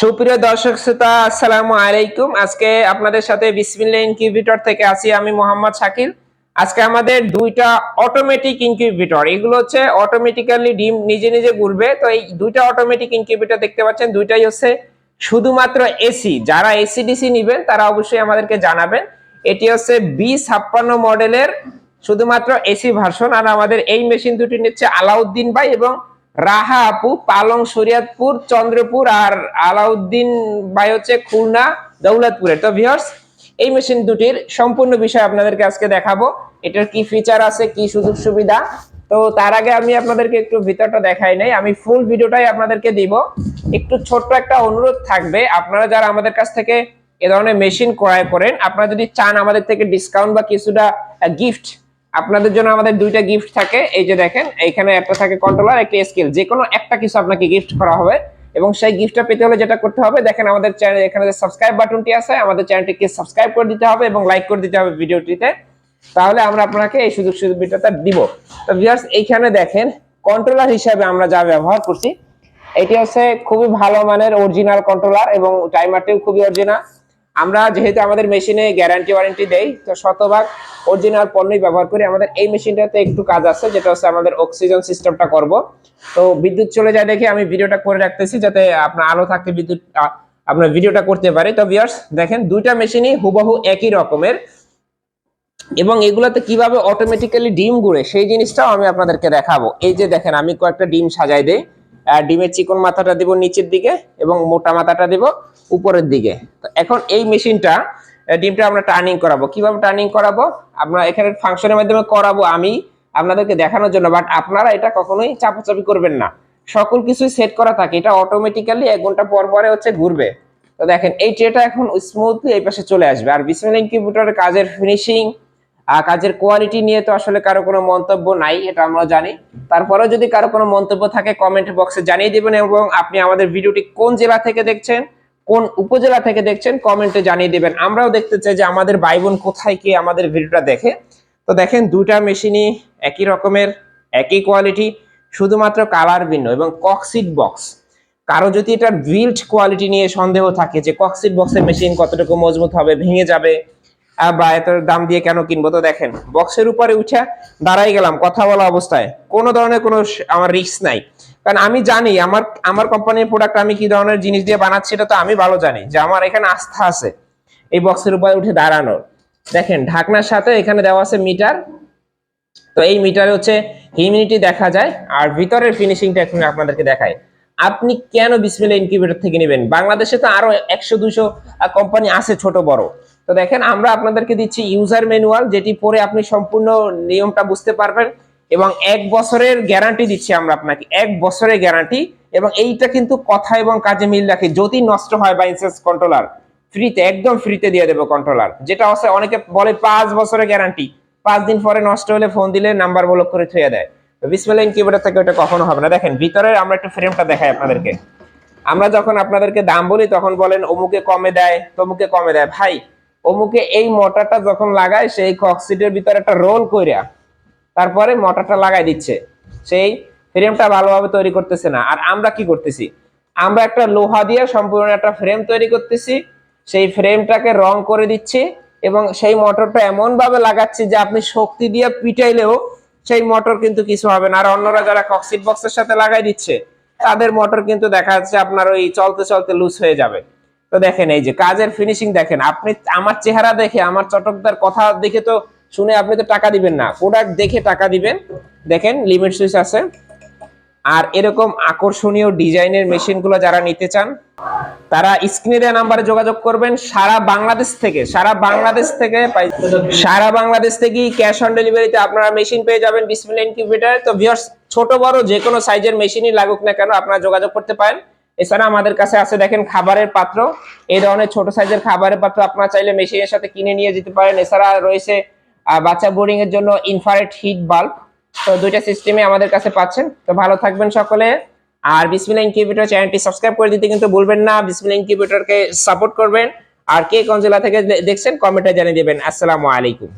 সুপ্রিয় দর্শক শ্রোতা, আসসালামু আলাইকুম। আজকে আপনাদের সাথে বিসমিল্লা ইনকিউবেটর থেকে আছি আমি মোহাম্মদ শাকিল। আজকে আমাদের দুইটা অটোমেটিক ইনকিউবেটর এগুলো হচ্ছে অটোমেটিক্যালি ডিম নিজে নিজে ঘুরবে তো এই দুইটা অটোমেটিক ইনকিউবেটর দেখতে পাচ্ছেন, দুইটাই হচ্ছে শুধুমাত্র এসি যারা এসি ডিসি নেবেন, তারা অবশ্যই আমাদেরকে জানাবেন। এটি হচ্ছে বি ছাপ্পান্ন মডেলের শুধুমাত্র এসি ভার্সন আর আমাদের এই মেশিন দুটি নিচ্ছে আলাউদ্দিন ভাই এবং রাহা আপু পালং, শরিয়াতপুর, চন্দ্রপুর আর আলাউদ্দিন ভাই হচ্ছে খুলনা দৌলতপুরের তো ভিউয়ার্স এই মেশিন দুটির সম্পূর্ণ বিষয় আপনাদেরকে আজকে দেখাবো। এটার কি ফিচার আছে, কি সুযোগ সুবিধা? তো তার আগে আমি আপনাদেরকে একটু ভিতরটা দেখাই নাই, আমি ফুল ভিডিওটাই আপনাদেরকে দিব। একটু ছোট্ট একটা অনুরোধ থাকবে, আপনারা যারা আমাদের কাছ থেকে এ ধরনের মেশিন ক্রয় করেন, আপনারা যদি চান আমাদের থেকে ডিসকাউন্ট বা কিছুটা গিফট আপনাদের জন্য আমাদের দুইটা গিফট থাকে। এই যে দেখেন, এইখানে একটা থাকে কন্ট্রোলার একটা স্কেল যে কোনো একটা কিছু আপনাকে গিফট করা হবে। এবং সেই গিফটটা পেতে হলে যেটা করতে হবে, দেখেন আমাদের চ্যানেল এখানে যে সাবস্ক্রাইব বাটনটি আছে, আমাদের চ্যানেলটিকে সাবস্ক্রাইব করে দিতে হবে এবং লাইক করে দিতে হবে ভিডিওটিতে। তাহলে আমরা আপনাকে এই সুযোগ সুবিধাটা দিব। তো ভিউয়ার্স এইখানে দেখেন কন্ট্রোলার হিসাবে আমরা যা ব্যবহার করছি, এটি হচ্ছে খুবই ভালো মানের অরিজিনাল কন্ট্রোলার এবং টাইমারটিও খুবই অরিজিনাল আমরা যেহেতু আমাদের মেশিনে গ্যারান্টি ওয়ারেন্টি দেই, তো শতভাগ অরিজিনাল পণ্যই ব্যবহার করি। আমাদের এই মেশিনটাতে একটু কাজ আছে, যেটা হচ্ছে আমাদের অক্সিজেন সিস্টেমটা করব। তো বিদ্যুৎ চলে যায় দেখে আমি ভিডিওটা করে রাখতেছি যাতে আপনার আলো থাকতে বিদ্যুৎ আপনার ভিডিওটা করতে পারে। তো ভিউয়ার্স দেখেন দুইটা মেশিনই হুবহু একই রকমের। এবং এগুলাতে কীভাবে অটোমেটিক্যালি ডিম গুড়ে, সেই জিনিসটাও আমি আপনাদেরকে দেখাবো। এই যে দেখেন, আমি কয়েকটা ডিম সাজাই দেই। ডিমের চিকন মাথাটা দিব নিচের দিকে এবং মোটা মাথাটা দিব উপরের দিকে। তো এখন এই মেশিনটা ডিমটা আমরা টার্নিং করাবো। কীভাবে টার্নিং করাবো? আমরা এখানে ফাংশনের মাধ্যমে করাবো আমি আপনাদেরকে দেখানোর জন্য বাট আপনারা এটা কখনোই চাপাচাপি করবেন না। সকল কিছুই সেট করা থাকে। এটা অটোমেটিক্যালি এক ঘণ্টা পর পরে হচ্ছে ঘুরবে। তো দেখেন, এই ট্রেটা এখন স্মুথলি এই পাশে চলে আসবে। আর বিসমিল ইনকিউবেটরের কাজের ফিনিশিং আর কাজের কোয়ালিটি নিয়ে তো আসলে কারও কোনো মন্তব্য নাই, এটা আমরা জানি। তারপরেও যদি কারও কোনো মন্তব্য থাকে কমেন্ট বক্সে জানিয়ে দেবেন এবং আপনি আমাদের ভিডিওটি কোন জেলা থেকে দেখছেন কোন উপজেলা থেকে দেখছেন কমেন্টে জানিয়ে দিবেন। আমরাও দেখতে চাই যে আমাদের ভাই বোন কোথায় কি আমাদের ভিডিওটা দেখে। তো দেখেন, দুইটা মেশিনই একই রকমের, একই কোয়ালিটি শুধুমাত্র কালার ভিন্ন এবং কক্সিট বক্স কারও যদি এটার বিল্ড কোয়ালিটি নিয়ে সন্দেহ থাকে যে কক্সিট বক্সের মেশিন কতটুকু মজবুত হবে, ভেঙে যাবে বা এত দাম দিয়ে কেন কিনবো, তো দেখেন বক্সের উপরে উঠে দাঁড়াই গেলাম কথা বলা অবস্থায়। কোনো ধরনের কোনো আমার রিস্ক নাই। কারণ আমি জানি আমার আমার কোম্পানির প্রোডাক্ট আমি কি ধরনের জিনিস দিয়ে বানাচ্ছি এটা তো আমি ভালো জানি যে আমার এখানে আস্থা আছে এই বক্সের উপরে উঠে দাঁড়ানোর। দেখেন, ঢাকনার সাথে এখানে দেওয়া আছে মিটার। তো এই মিটারে হচ্ছে হিউমিডিটি দেখা যায়, আর ভিতরের ফিনিশিংটা এখন আপনাদেরকে দেখায় আপনি কেন বিসমিল্লা ইনকিউবেটর থেকে নেবেন? বাংলাদেশে তো আরও একশো দুশো কোম্পানি আছে ছোট, বড়। তো দেখেন, আমরা আপনাদেরকে দিচ্ছি ইউজার ম্যানুয়াল যেটি পরে আপনি সম্পূর্ণ নিয়মটা বুঝতে পারবেন। এবং এক বছরের গ্যারান্টি দিচ্ছি আমরা আপনাকে। এক বছরের গ্যারান্টি এবং এইটা কিন্তু কথা এবং কাজে মিল রাখে। যদি নষ্ট হয় বা ইনসেন্স কন্ট্রোলার ফ্রিতে একদম ফ্রিতে দিয়ে দেবো কন্ট্রোলার যেটা আছে অনেকে বলে পাঁচ বছরের গ্যারান্টি পাঁচ দিন পরে নষ্ট হলে ফোন দিলে নাম্বার ব্লক করে থুয়ে দেয়। বিসমিল্লা ইনকিউবেটর থেকে ওটা কখনো হবে না। দেখেন, ভিতরে আমরা একটু ফ্রেমটা দেখাই আপনাদেরকে। আমরা যখন আপনাদেরকে দাম বলি, তখন বলেন, অমুকে কমে দেয়, তমুকে কমে দেয়। ভাই, অমুকে এই মোটরটা যখন লাগায়, সেই কক্সিটের ভিতরে একটা রোল কইরা তারপরে মোটরটা লাগাই দিচ্ছে। সেই ফ্রেমটা ভালোভাবে তৈরি করতেছে না। আর আমরা কি করতেছি? আমরা একটা লোহা দিয়ে সম্পূর্ণ একটা ফ্রেম তৈরি করতেছি। সেই ফ্রেমটাকে রং করে দিচ্ছি এবং সেই মোটরটা এমন ভাবে লাগাচ্ছি যে আপনি শক্তি দিয়ে পিটাইলেও সেই মোটর কিন্তু কিছু হবে না। আর অন্যরা যারা কক্সিট বক্সের সাথে লাগাই দিচ্ছে, তাদের মোটর কিন্তু দেখা যাচ্ছে আপনার ওই চলতে চলতে লুজ হয়ে যাবে। তো দেখেন এই যে কাজের ফিনিশিং দেখেন। আপনি আমার চেহারা দেখে, আমার চটকদার কথা দেখে তো শুনে আপনি তো টাকা দিবেন না। প্রোডাক্ট দেখে টাকা দিবেন। দেখেন লিমিট সুইচ আছে। আর এরকম আকর্ষণীয় ডিজাইনের মেশিনগুলো যারা নিতে চান, তারা স্ক্রিনে দেওয়া নাম্বারে যোগাযোগ করবেন। সারা বাংলাদেশ থেকে, সারা বাংলাদেশ থেকে সারা বাংলাদেশ থেকেই ক্যাশ অন ডেলিভারিতে আপনারা মেশিন পেয়ে যাবেন ডিসপ্লে ইনকিউবেটর তো ভিউয়ার্স ছোট, বড় যে কোনো সাইজের মেশিনই লাগুক না কেন, আপনারা যোগাযোগ করতে পারেন। এছাড়া আমাদের কাছে আছে, দেখেন, খাবারের পাত্র। এই ধরনের ছোট সাইজের খাবারের পাত্র আপনারা চাইলে মেশিনের সাথে কিনে নিয়ে যেতে পারেন। এছাড়া রয়েছে বাচ্চা বোরিং এর জন্য ইনফ্রারেড হিট বাল্ব তো দুইটা সিস্টেমে আমাদের কাছে পাচ্ছেন। তো ভালো থাকবেন সকলে। আর বিসমিল্লা ইনকিউবেটর চ্যানেলটি সাবস্ক্রাইব করে দিতে কিন্তু ভুলবেন না। বিসমিল্লা ইনকিউবেটরকে সাপোর্ট করবেন। আর কে কোন জেলা থেকে দেখছেন কমেন্টে জানিয়ে দিবেন। আসসালামু আলাইকুম।